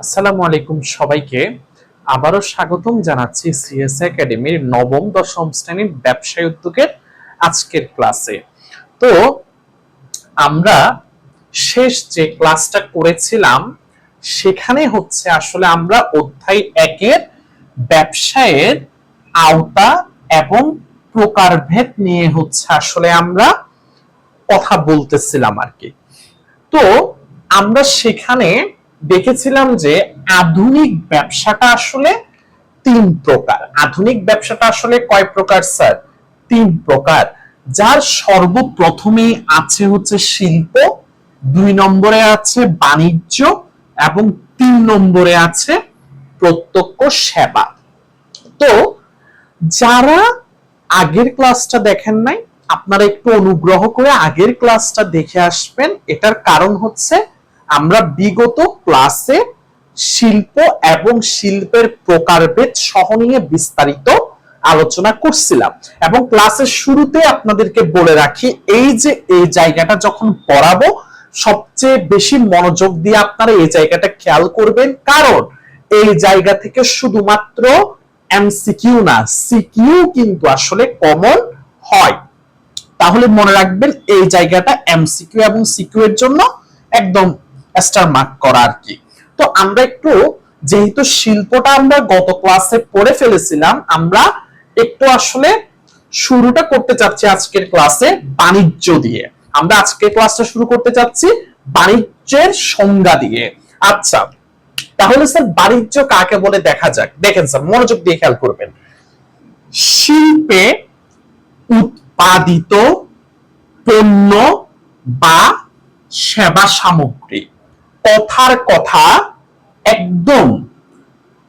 আসসালামু আলাইকুম সবাইকে। আবারও স্বাগতম জানাচ্ছি সিএস একাডেমির নবম, দশম শ্রেণির ব্যবসায় উদ্যোগের আজকের ক্লাসে। তো আমরা শেষ যে ক্লাসটা করেছিলাম, সেখানে হচ্ছে আসলে আমরা অধ্যায় একের ব্যবসায়ের আওতা এবং প্রকারভেদ নিয়ে হচ্ছে আসলে আমরা কথা বলতেছিলাম আর কি। তো আমরা সেখানে দেখেছিলাম যে আধুনিক ব্যবসাটা আসলে তিন প্রকার। আধুনিক ব্যবসাটা আসলে কয় প্রকার, স্যার? তিন প্রকার। যার সর্বপ্রথমেই আছে হচ্ছে শিল্প, দুই নম্বরে আছে বাণিজ্য এবং তিন নম্বরে আছে প্রত্যক্ষ সেবা। তো যারা আগের ক্লাসটা দেখেন নাই, আপনারা একটু অনুগ্রহ করে আগের ক্লাসটা দেখে আসবেন। এটার কারণ হচ্ছে আমরা বিগত ক্লাসে শিল্প এবং শিল্পের প্রকারভেদ সহ নিয়ে বিস্তারিত আলোচনা করছিলাম। এবং ক্লাসের শুরুতে আপনাদেরকে বলে রাখি, এই যে এই জায়গাটা যখন পড়াবো, সবচেয়ে বেশি মনোযোগ দিয়ে আপনারা এই জায়গাটা খেয়াল করবেন। কারণ এই জায়গা থেকে শুধুমাত্র এমসিকিউ না সিকিউ কিন্তু আসলে কমন হয়। তাহলে মনে রাখবেন, এই জায়গাটা এমসিকিউ এবং সিকিউ এর জন্য একদম স্টার মার্ক করা আর কি। তো আমরা একটু, যেহেতু শিল্পটা আমরা গত ক্লাসে পড়ে ফেলেছিলাম, আমরা একটু আসলে শুরুটা করতে চাচ্ছি আজকের ক্লাসে বাণিজ্য দিয়ে। আমরা আজকের ক্লাসটা শুরু করতে চাচ্ছি বাণিজ্যের সংজ্ঞা দিয়ে। আচ্ছা তাহলে স্যার বাণিজ্য কাকে বলে দেখা যাক। দেখেন স্যার মনোযোগ দিয়ে খেয়াল করবেন। শিল্পে উৎপাদিত পণ্য বা সেবা সামগ্রী। কথার কথা একদম।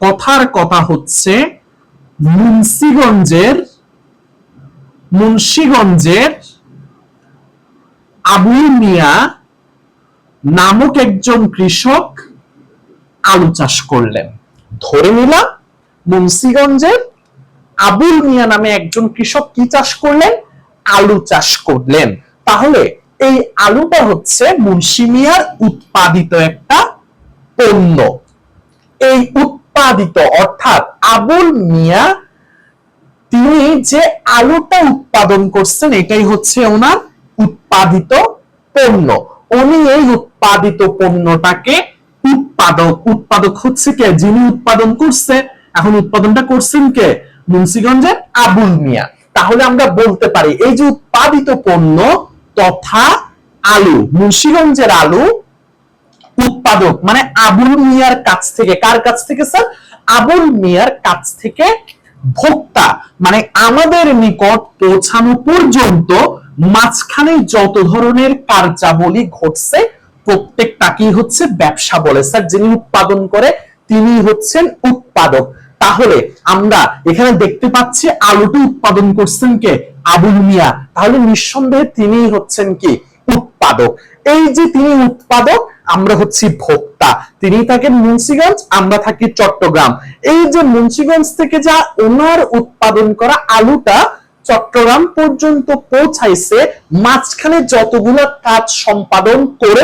কথার কথা হচ্ছে মুন্সিগঞ্জের মুন্সিগঞ্জের আবুল মিয়া নামক একজন কৃষক আলু চাষ করলেন। ধরে নিলাম মুন্সিগঞ্জের আবুল মিয়া নামে একজন কৃষক কি চাষ করলেন? আলু চাষ করলেন। তাহলে এই আলুটা হচ্ছে মুন্সি মিয়ার উৎপাদিত একটা পণ্য। এই উৎপাদিত, অর্থাৎ আবুল মিয়া, তিনি যে আলুটা উৎপাদন করছেন, এটাই হচ্ছে ওনার উৎপাদিত পণ্য। উনি এই উৎপাদিত পণ্যটাকে উৎপাদক উৎপাদক হচ্ছে কে? যিনি উৎপাদন করছে। এখন উৎপাদনটা করছেন কে? মুন্সিগঞ্জের আবুল মিয়া। তাহলে আমরা বলতে পারি, এই যে উৎপাদিত পণ্য তথা আলু, মুন্সিগঞ্জের আলু উৎপাদক মানে আবুল মিয়ার কাছ থেকে, কার কাছ থেকে স্যার আবুল মিয়ার কাছ থেকে ভোক্তা মানে আমাদের নিকট পৌঁছানো পর্যন্ত মাঝখানে যত ধরনের কার্যাবলী ঘটছে প্রত্যেকটাকেই হচ্ছে? ব্যবসা বলে স্যার যিনি উৎপাদন করে তিনি হচ্ছেন উৎপাদক। তাহলে আমরা এখানে দেখতে পাচ্ছি আলুটি উৎপাদন করছেন কে? আবুল মিয়া। তাহলে নিঃসন্দেহে তিনি হচ্ছেন কি? উৎপাদক। এই যে তিনি উৎপাদক, আমরা হচ্ছি ভোক্তা। তিনি থাকেন মুন্সিগঞ্জ, আমরা থাকি চট্টগ্রাম। এই যে মুন্সিগঞ্জ থেকে যা ওনার উৎপাদন করা আলুটা চট্টগ্রাম পর্যন্ত পৌঁছাইছে, মাঝখানে যতগুলো কাজ সম্পাদন করে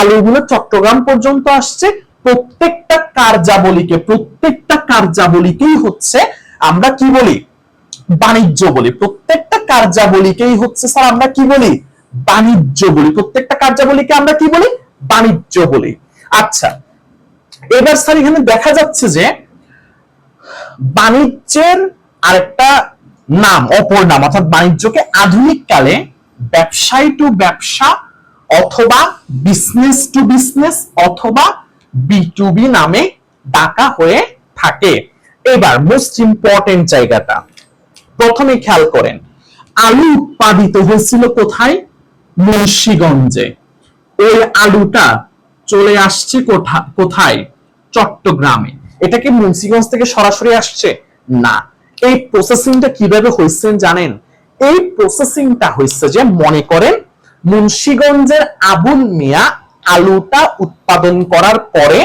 আলুগুলো চট্টগ্রাম পর্যন্ত আসছে প্রত্যেকটা কার্যাবলীকে, প্রত্যেকটা কার্যাবলীকেই হচ্ছে আমরা কি বলি? বাণিজ্য বলি। প্রত্যেকটা কার্যাবলীকেই হচ্ছে স্যার আমরা কি বলি? বাণিজ্য বলি। প্রত্যেকটা কার্যাবলীকে আমরা কি বলি? বাণিজ্য বলি। আচ্ছা এবার স্যার এখানে দেখা যাচ্ছে যে বাণিজ্যের আরেকটা নাম, অপর নাম, অর্থাৎ বাণিজ্যকে আধুনিক কালে ব্যবসায় টু ব্যবসা অথবা বিজনেস টু বিজনেস অথবা বি টু বি নামে ডাকা হয়ে থাকে। এবার মোস্ট ইম্পর্টেন্ট জায়গাটা। প্রথমে খেয়াল করেন, আলু উৎপাদিত হয়েছিল কোথায়? মুন্সিগঞ্জে। ওই আলুটা চলে আসছে কোথায়? চট্টগ্রামে। এটা কি মুন্সিগঞ্জ থেকে সরাসরি আসছে? না। এই প্রসেসিংটা কীভাবে হয়েছে জানেন? এই প্রসেসিংটা হয়েছে যে মনে করেন, মুন্সিগঞ্জের আবুল মিয়া আলুটা উৎপাদন করার পরে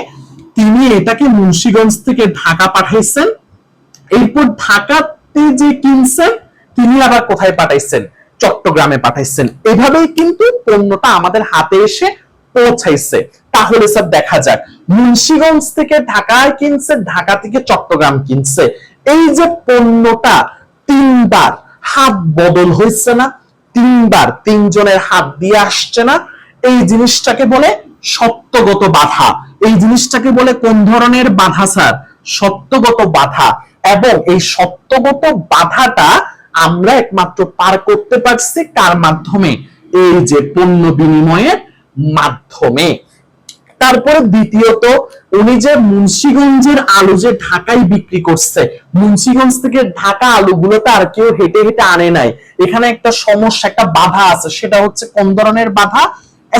তিনি এটাকে মুন্সিগঞ্জ থেকে ঢাকা পাঠাইছেন। এরপর ঢাকাতে যে কিনছেন, তিনি আবার কোথায় পাঠাইছেন? চট্টগ্রামে পাঠাইছেন। এভাবেই কিন্তু পণ্যটা আমাদের হাতে এসে পৌঁছাইছে। তাহলে স্যার দেখা যাক, মুন্সিগঞ্জ থেকে ঢাকায় কিনছে, ঢাকা থেকে চট্টগ্রাম কিনছে। এই যে পণ্যটা তিনবার হাত বদল হয়েছে না, তিনবার তিনজনের হাত দিয়ে আসছে না এই জিনিসটাকে বলে সত্যগত বাধা। এই জিনিসটাকে বলে কোন ধরনের বাধা, স্যার? সত্যগত বাধা। এবং এই সত্যগত বাধাটা আমরা একমাত্র পার করতে পারছি কার মাধ্যমে? এই যে পণ্য বিনিময়ের মাধ্যমে। তারপরে দ্বিতীয়ত, উনি যে মুন্সিগঞ্জের আলু যে ঢাকায় বিক্রি করছে, মুন্সিগঞ্জ থেকে ঢাকা আলুগুলো তো আর কেউ হেঁটে হেঁটে আনে নাই। এখানে একটা সমস্যা, একটা বাধা আছে, সেটা হচ্ছে কোন ধরনের বাধা?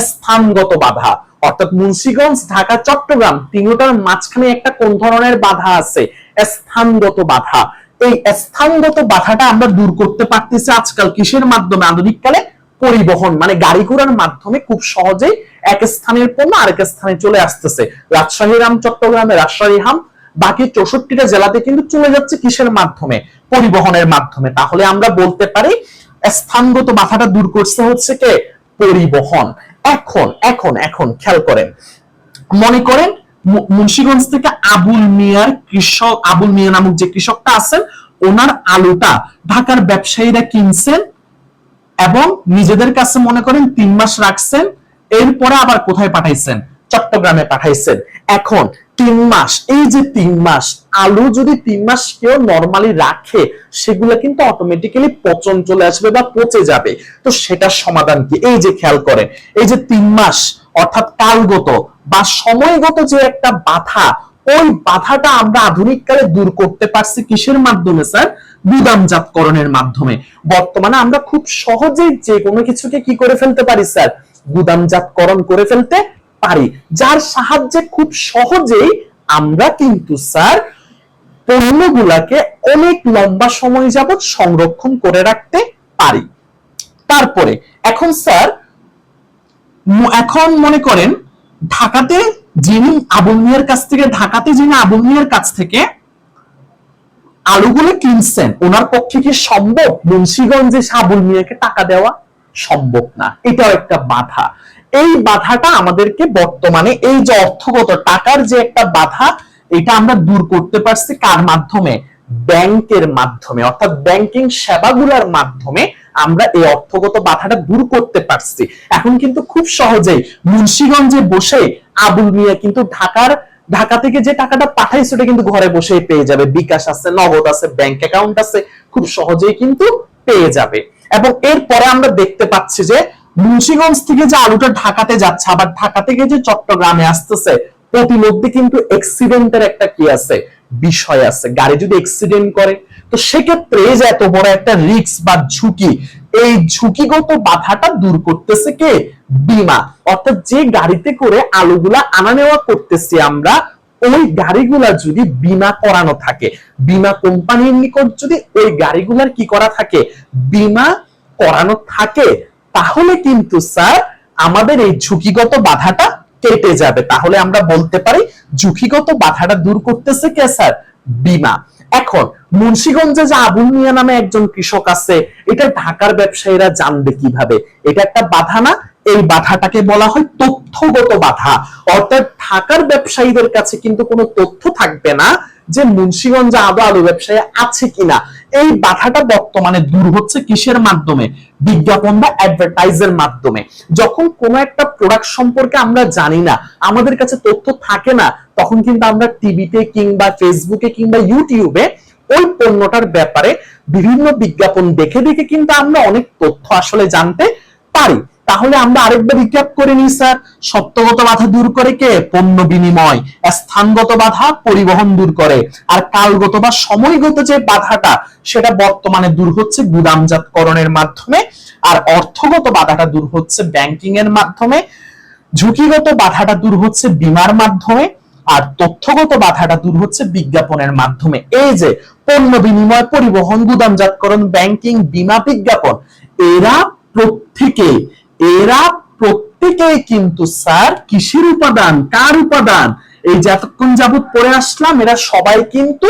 স্থানগত বাধা। অর্থাৎ মুন্সিগঞ্জ, ঢাকা, চট্টগ্রাম তিনটার মাঝখানে একটা কোন ধরনের বাধা আছে? স্থানগত বাধা। এই স্থানগত বাধাটা আমরা দূর করতে পারতেছি আজকাল কিসের মাধ্যমে? আধুনিক কালে পরিবহন মানে গাড়ি ঘোড়ার মাধ্যমে খুব সহজেই এক স্থানের পণ্য আরেক স্থানে চলে আসতেছে। রাজশাহী রাম, চট্টগ্রামে রাজশাহী হাম, বাকি চৌষট্টিটা জেলাতে কিন্তু চলে যাচ্ছে কিসের মাধ্যমে? পরিবহনের মাধ্যমে। তাহলে আমরা বলতে পারি, স্থানগত বাধাটা দূর করছে হচ্ছে কে? পরিবহন। এখন এখন এখন, খেয়াল করেন। মনে করেন মুন্সিগঞ্জ থেকে আবুল মিয়ার কৃষক, আবুল মিয়া নামক যে কৃষকটা আছেন, ওনার আলুটা ঢাকার ব্যবসায়ীরা কিনছেন এবং নিজেদের কাছে মনে করেন তিন মাস রাখছেন, এরপরে আবার কোথায় পাঠাইছেন? চট্টগ্রামে পাঠাইছেন। এখন তিন মাস, এই যে তিন মাস, আলু যদি তিন মাস কেউ নর্মালি রাখে, সেগুলো কিন্তু অটোমেটিক্যালি পচন চলে আসবে বা পচে যাবে। তো সেটার সমাধান কি? এই যে খেয়াল করেন, এই যে তিন মাস, অর্থাৎ কালগত বা সময়গত যে একটা বাধা, ওই বাধাটা আমরা আধুনিক কালে দূর করতে পারছি কিসের মাধ্যমে, স্যার? গুদামজাতকরণের মাধ্যমে। বর্তমানে আমরা খুব সহজেই যে কোনো কিছুকে কি করে ফেলতে পারি, স্যার? গুদামজাতকরণ করে ফেলতে পারি। যার সাহায্যে খুব সহজেই আমরা কিন্তু, স্যার, পণ্যগুলাকে অনেক লম্বা সময় যাবত সংরক্ষণ করে রাখতে পারি। তারপরে, এখন, স্যার এখন মনে করেন, ঢাকাতে যিনি আবুল মিয়ার কাছ থেকে, ঢাকাতে যিনি আবুল মিয়ার কাছ থেকে আলুগুলো কিনছেন, ওনার পক্ষে কি সম্ভব? মুন্সিগঞ্জে আবুল মিয়াকে টাকা দেওয়া সম্ভব না। এটাও একটা বাধা। এই বাধাটা আমাদেরকে বর্তমানে এই যে অর্থগত টাকার যে একটা বাধা, এটা আমরা দূর করতে পারছি কার মাধ্যমে? ব্যাংকের মাধ্যমে, অর্থাৎ ব্যাংকিং সেবাগুলোর মাধ্যমে আমরা এই অর্থগত বাধাটা দূর করতে পারছি। এখন কিন্তু খুব সহজেই মুন্সিগঞ্জে বসে আবুল মিয়া কিন্তু ঢাকার, ঢাকা থেকে যে টাকাটা পাঠাইছে ওটা কিন্তু ঘরে বসেই পেয়ে যাবে। বিকাশ আছে, নগদ আছে, ব্যাংক অ্যাকাউন্ট আছে, খুব সহজেই কিন্তু পেয়ে যাবে। এবং এরপরে আমরা দেখতে পাচ্ছি যে মুন্সিগঞ্জ থেকে যে আলুটা ঢাকাতে যাচ্ছে, আবার ঢাকা থেকে যে চট্টগ্রামে আসতেছে, প্রতিমধ্যে কিন্তু অ্যাক্সিডেন্টের একটা কি আছে? বিষয় আছে। গাড়ি যদি অ্যাক্সিডেন্ট করে, তো সেক্ষেত্রে এই যে এত বড় একটা রিস্ক বা ঝুঁকি, এই ঝুঁকিগত বাধাটা দূর করতেছে কে? বিমা। অর্থাৎ যে গাড়িতে করে আলুগুলা আনা নেওয়া করতেছি আমরা, ওই গাড়িগুলা যদি বিমা করানো থাকে, বিমা কোম্পানির নিকট যদি ওই গাড়িগুলার কি করা থাকে? বিমা করানো থাকে তাহলে কিন্তু স্যার আমাদের এই ঝুঁকিগত বাধাটা কেটে যাবে। তাহলে আমরা বলতে পারি, ঝুঁকিগত বাধাটা দূর করতেছে কে স্যার বিমা। এখন, মুন্সিগঞ্জে যে আবুল মিয়া নামে একজন কৃষক আছে, এটা ঢাকার ব্যবসায়ীরা জানবে কীভাবে? এটা একটা বাধা না? এই বাধাটাকে বলা হয় তথ্যগত বাধা। অর্থাৎ ঢাকার ব্যবসায়ীদের কাছে কিন্তু কোনো তথ্য থাকবে না যে মুন্সিগঞ্জে আদৌ আলু ব্যবসায়ী আছে কিনা। এই বাধাটা বর্তমানে দূর হচ্ছে কিসের মাধ্যমে? বিজ্ঞাপন বা অ্যাডভার্টাইজের মাধ্যমে। যখন কোনো একটা প্রোডাক্ট সম্পর্কে আমরা জানি না, আমাদের কাছে তথ্য থাকে না, তখন কিন্তু আমরা টিভিতে কিংবা ফেসবুকে কিংবা ইউটিউবে ওই পণ্যটার ব্যাপারে বিভিন্ন বিজ্ঞাপন দেখে দেখে কিন্তু আমরা অনেক তথ্য আসলে জানতে পারি। তাহলে আমরা আরেকবার রিক্যাপ করে নিই, স্যার। সত্যগত বাধা দূর করে কে? পণ্য বিনিময়। স্থানগত বাধা পরিবহন দূর করে। আর কালগত বা সময়গত যে বাধাটা, সেটা বর্তমানে দূর হচ্ছে গুদামজাতকরণের মাধ্যমে, আর অর্থগত বাধাটা দূর হচ্ছে ব্যাংকিং এর মাধ্যমে, ঝুঁকিগত বাধাটা দূর হচ্ছে বিমার মাধ্যমে, আর তথ্যগত বাধাটা দূর হচ্ছে বিজ্ঞাপনের মাধ্যমে। এই যে পণ্য বিনিময়, পরিবহন, গুদামজাতকরণ, ব্যাংকিং, বিমা, বিজ্ঞাপন, এরা প্রত্যেকে এরা প্রত্যেকেই কিন্তু স্যার কিসের উপাদান? কার উপাদান? এই যে এতক্ষণ যাবত পড়ে আসলাম, এরা সবাই কিন্তু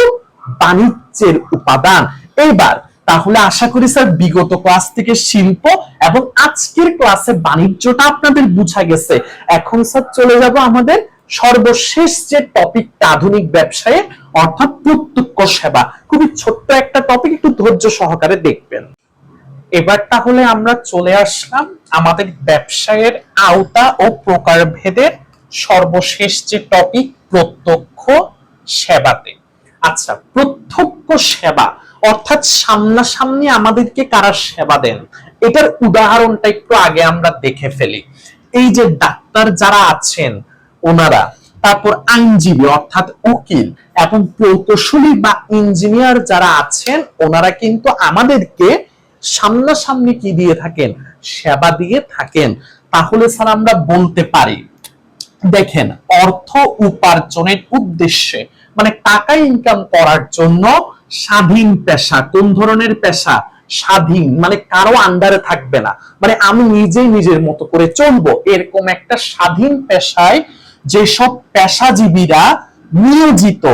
বাণিজ্যের উপাদান। এইবার, তাহলে আশা করি স্যার বিগত ক্লাস থেকে শিল্প এবং আজকের ক্লাসে বাণিজ্যটা আপনাদের বুঝা গেছে। এখন স্যার চলে যাব আমাদের সর্বশেষ যে টপিকটা আধুনিক ব্যবসায়ে, অর্থাৎ প্রত্যক্ষ সেবা। খুবই ছোট্ট একটা টপিক, একটু ধৈর্য সহকারে দেখবেন। এবার তাহলে আমরা চলে আসলাম আমাদের ব্যবসায়ের আওতা ও প্রকারভেদের সর্বশেষ যে টপিক প্রত্যক্ষ সেবাতে। আচ্ছা প্রত্যক্ষ সেবা, অর্থাৎ সামনাসামনি আমাদেরকে কারা সেবা দেন? এটার উদাহরণটা একটু আগে আমরা দেখে ফেলি। এই যে ডাক্তার যারা আছেন, ওনারা, তারপর আইনজীবী, অর্থাৎ উকিল, এবং প্রকৌশলী বা ইঞ্জিনিয়ার যারা আছেন, ওনারা কিন্তু আমাদেরকে সামনাসামনি কি দিয়ে থাকেন? সেবা দিয়ে থাকেন। তাহলে স্যার, আমরা বলতে পারি, দেখেন, অর্থ উপার্জনের উদ্দেশ্যে মানে টাকা ইনকাম করার জন্য স্বাধীন পেশা, কোন ধরনের পেশা? স্বাধীন মানে কারও আন্ডারে থাকবে না। মানে আমি নিজেই নিজের মতো করে চলবো। এরকম একটা স্বাধীন পেশায় যেসব পেশাজীবীরা নিয়োজিত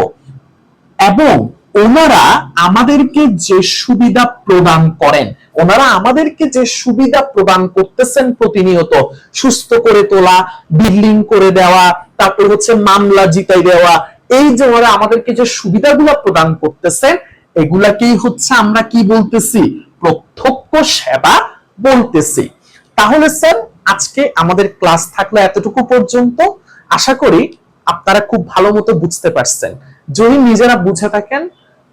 এবং ওনারা আমাদেরকে যে সুবিধা প্রদান করেন, ওনারা আমাদেরকে যে সুবিধা প্রদান করতেছেন প্রতিনিয়ত, সুস্থ করে তোলা, বিল্ডিং করে দেওয়া, তারপর হচ্ছে মামলা জিতাই দেওয়া, এই যে ওনারা আমাদেরকে যে সুবিধাগুলো প্রদান করতেছেন, এগুলাকেই হচ্ছে আমরা কি বলতেছি? প্রত্যক্ষ সেবা বলতেছি। তাহলে স্যার, আজকে আমাদের ক্লাস থাকল এতটুকু পর্যন্ত। আশা করি আপনারা খুব ভালো মতো বুঝতে পারছেন। যদি নিজেরা বুঝে থাকেন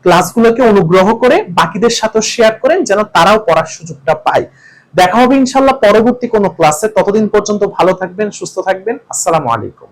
ক্লাসগুলোকে অনুগ্রহ করে বাকিদের সাথে শেয়ার করেন যেন তারাও পড়ার সুযোগটা পায়। দেখা হবে ইনশাল্লাহ পরবর্তী কোনো ক্লাসে ততদিন পর্যন্ত ভালো থাকবেন, সুস্থ থাকবেন। আসসালামু আলাইকুম।